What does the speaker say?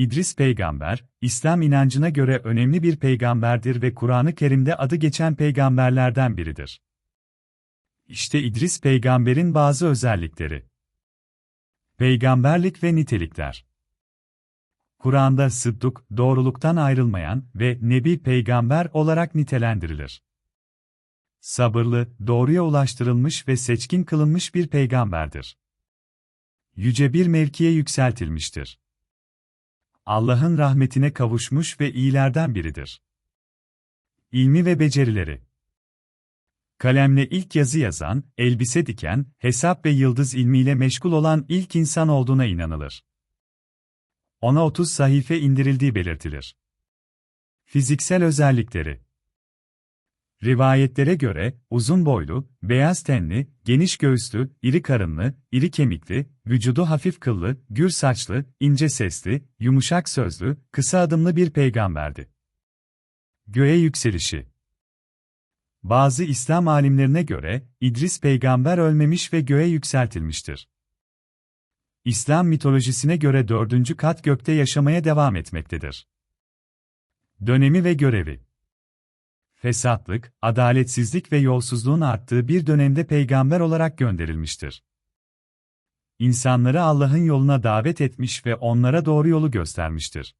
İdris peygamber, İslam inancına göre önemli bir peygamberdir ve Kur'an-ı Kerim'de adı geçen peygamberlerden biridir. İşte İdris peygamberin bazı özellikleri. Peygamberlik ve nitelikler. Kur'an'da sıddık, doğruluktan ayrılmayan ve nebi peygamber olarak nitelendirilir. Sabırlı, doğruya ulaştırılmış ve seçkin kılınmış bir peygamberdir. Yüce bir mevkiye yükseltilmiştir. Allah'ın rahmetine kavuşmuş ve iyilerden biridir. İlmi ve becerileri Kalemle ilk yazı yazan, elbise diken, hesap ve yıldız ilmiyle meşgul olan ilk insan olduğuna inanılır. Ona 30 sahife indirildiği belirtilir. Fiziksel özellikleri Rivayetlere göre, uzun boylu, beyaz tenli, geniş göğüslü, iri karınlı, iri kemikli, vücudu hafif kıllı, gür saçlı, ince sesli, yumuşak sözlü, kısa adımlı bir peygamberdi. Göğe yükselişi Bazı İslam alimlerine göre, İdris peygamber ölmemiş ve göğe yükseltilmiştir. İslam mitolojisine göre dördüncü kat gökte yaşamaya devam etmektedir. Dönemi ve görevi Fesatlık, adaletsizlik ve yolsuzluğun arttığı bir dönemde peygamber olarak gönderilmiştir. İnsanları Allah'ın yoluna davet etmiş ve onlara doğru yolu göstermiştir.